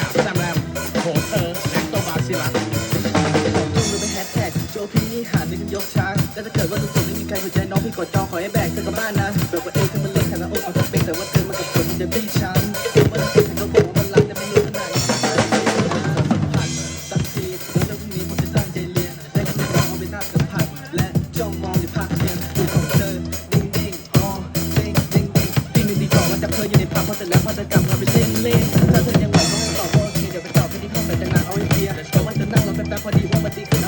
ยามแซมแรมโหเธอแอนโตบาซิลัสต้องดูไปแฮชแท็กโจพี่หาในกันยกช้างแต่ถ้าเกิดว่าสุดๆไม่มีใครสนใจน้องพี่กดจองขอให้แบกเธอกลับบ้านนะแบบว่าเองเธอมัน that body, one body.